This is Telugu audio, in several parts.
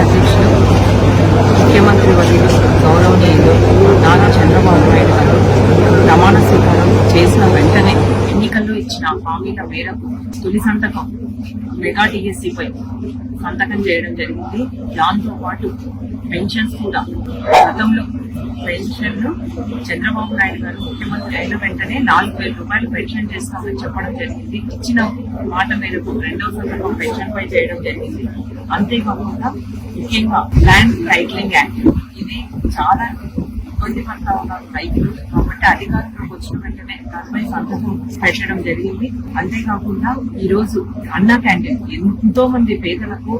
అధ్యక్షులు ముఖ్యమంత్రి వర్యులు గౌరవనీయులు నారా చంద్రబాబు నాయుడు గారు ప్రమాణ స్వీకారం చేసిన వెంటనే ఎన్నికల్లో ఇచ్చిన హామీల మేరకు తొలి సంతకం మెగా టీఎస్సీపై సంతకం చేయడం జరిగింది. దాంతో పాటు పెన్షన్స్ కూడా గతంలో పెన్షన్లు చంద్రబాబు నాయుడు గారు ముఖ్యమంత్రి అయిన వెంటనే నాలుగు వేల రూపాయలు పెన్షన్ చేస్తామని చెప్పడం జరిగింది. ఇచ్చిన మాట మేరకు రెండో సందర్భం పెన్షన్ పై చేయడం జరిగింది. అంతేకాకుండా ముఖ్యంగా ల్యాండ్ టైట్లింగ్ యాక్ట్. ఇది చాలా ఇబ్బంది పడతా ఉన్నారు రైతులు. కాబట్టి అధికారంలోకి వచ్చిన వెంటనే దానిపై సంతకం పెట్టడం జరిగింది. అంతేకాకుండా ఈ రోజు అన్నా క్యాంటీన్ ఎంతో మంది పేదలకు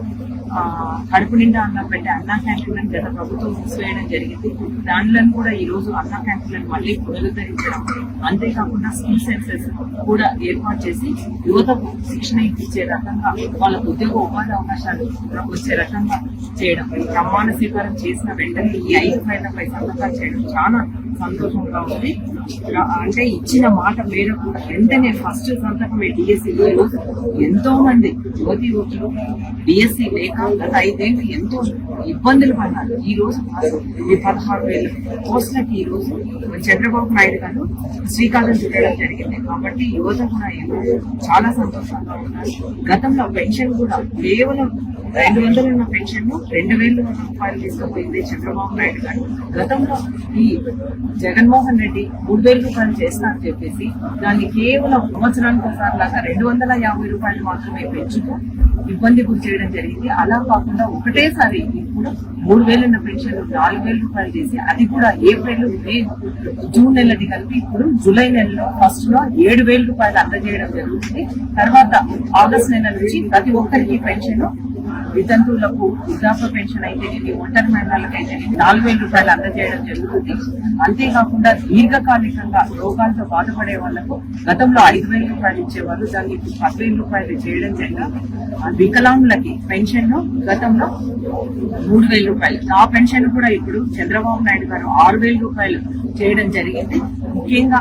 కడుపు నిండా అన్నం పెట్టే అన్నా క్యాంటీన్ గత ప్రభుత్వం మూసివేయడం జరిగింది. దానిలను కూడా ఈ రోజు అన్నా క్యాంటీన్లను మళ్ళీ పునరుద్ధరించడం. అంతేకాకుండా స్కిల్ సెన్సెస్ కూడా ఏర్పాటు చేసి యువతకు శిక్షణ ఇచ్చే రకంగా వాళ్ళకు ఉద్యోగ ఉపాధి అవకాశాలు వచ్చే రకంగా చేయడం. ప్రమాణ స్వీకారం చేసిన వెంటనే ఈ ఐదు ఫైళ్ళపై సంతకాలు చేయడం చాలా సంతోషంగా ఉంది. అంటే ఇచ్చిన మాట మేరకు వెంటనే ఫస్ట్ సంతకమే డిఎస్సి ఎంతో మంది యువతి యువకులు డిఎస్సి లేక గత ఐదేళ్ళు ఎంతో ఇబ్బందులు పడ్డారు. ఈ రోజు ఈ పదహారు వేల పోస్టులకి ఈ రోజు చంద్రబాబు నాయుడు గారు శ్రీకారం చుట్టడం జరిగింది. కాబట్టి యువత కూడా చాలా సంతోషంగా ఉన్నారు. గతంలో పెన్షన్ కూడా కేవలం రెండు వందలు ఉన్న పెన్షన్ రెండు వేల రూపాయలు తీసుకుపోయింది చంద్రబాబు నాయుడు గారు. గతంలో ఈ జగన్మోహన్ రెడ్డి వేల రూపాయలు చేస్తా అని చెప్పేసి దాన్ని కేవలం సంవత్సరానికి ఒకసారి లాగా రెండు వందల యాభై రూపాయలు మాత్రమే పెంచుతూ ఇబ్బంది గురి చేయడం జరిగింది. అలా కాకుండా ఒకటేసారి ఇప్పుడు మూడు వేలున్న పెన్షన్ నాలుగు వేల రూపాయలు చేసి అది కూడా ఏప్రిల్ మే జూన్ నెలది కలిపి ఇప్పుడు జూలై నెలలో ఫస్ట్లో ఏడు వేల రూపాయలు అందజేయడం జరుగుతుంది. తర్వాత ఆగస్ట్ నెల నుంచి ప్రతి ఒక్కరికి పెన్షన్ వితంతువులకు వృద్ధాప్య పెన్షన్ అయితేనేమి ఒంటరి మహిళలకు అయితేనేమి నాలుగు వేల రూపాయలు అందజేయడం జరుగుతుంది. అంతేకాకుండా దీర్ఘకాలికంగా రోగాలతో బాధపడే వాళ్ళకు గతంలో ఐదు వేల రూపాయలు ఇచ్చేవాళ్ళు దాన్ని ఇప్పుడు పదివేల రూపాయలు చేయడం జరిగింది. వికలాంగులకి పెన్షన్ గతంలో మూడు వేల రూపాయలు. ఆ పెన్షన్ కూడా ఇప్పుడు చంద్రబాబు నాయుడు గారు ఆరు వేల రూపాయలు చేయడం జరిగింది. ముఖ్యంగా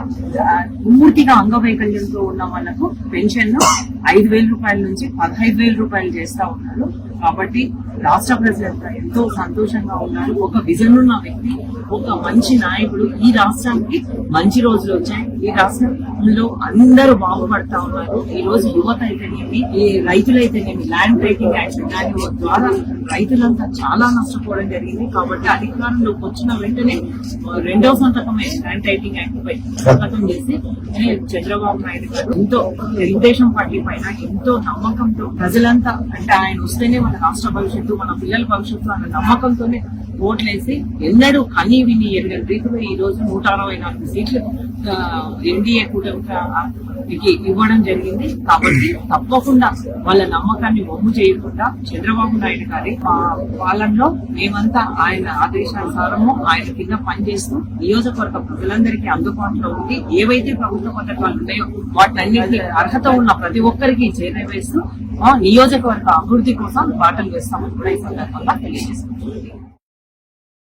పూర్తిగా అంగవైకల్యంతో ఉన్న వాళ్ళకు పెన్షన్ ఐదు వేల రూపాయల నుంచి పదహైదు వేల రూపాయలు చేస్తా ఉన్నారు. కాబట్టి రాష్ట్ర ప్రజలంతా ఎంతో సంతోషంగా ఉన్నారు. ఒక విజన్ ఉన్న వ్యక్తి ఒక మంచి నాయకుడు ఈ రాష్ట్రానికి మంచి రోజులు వచ్చాయి. ఈ రాష్ట్రంలో అందరూ బాగుపడతా ఉన్నారు. ఈ రోజు యువత అయితేనేమి ఈ రైతులైతేనేమి ల్యాండ్ బ్రేకింగ్ యాక్షన్ దాని ద్వారా రైతులంతా చాలా నష్టపోవడం జరిగింది. కాబట్టి అధికారంలోకి వచ్చిన వెంటనే రెండో రెండవ సంతకమే ల్యాండ్ టైటింగ్ యాక్ట్ పై సంతకం చేసి చంద్రబాబు నాయుడు గారు ఎంతో తెలుగుదేశం పార్టీ పైన ఎంతో నమ్మకంతో ప్రజలంతా అంటే ఆయన వస్తేనే మన రాష్ట్ర భవిష్యత్తు మన పిల్లల భవిష్యత్తు అన్న నమ్మకంతోనే ఓట్లేసి ఎన్నడూ కనీ విని ఎరగని రీతిలో ఈ రోజు నూట అరవై నాలుగు సీట్లు ఎన్డీఏ కూటమికి ఇవ్వడం జరిగింది. కాబట్టి తప్పకుండా వాళ్ళ నమ్మకాన్ని బొమ్ము చేయకుండా చంద్రబాబు నాయుడు గారి పాలనలో మేమంతా ఆయన ఆదేశానుసారము ఆయన కింద పనిచేస్తూ నియోజకవర్గ ప్రజలందరికీ అందుబాటులో ఉండి ఏవైతే ప్రభుత్వ పథకాలు ఉన్నాయో వాటినన్నింటినీ అర్హత ఉన్న ప్రతి ఒక్కరికి చేరవేస్తూ నియోజకవర్గ అభివృద్ధి కోసం బాటలు వేస్తామని కూడా ఈ సందర్భంగా తెలియజేస్తున్నాం.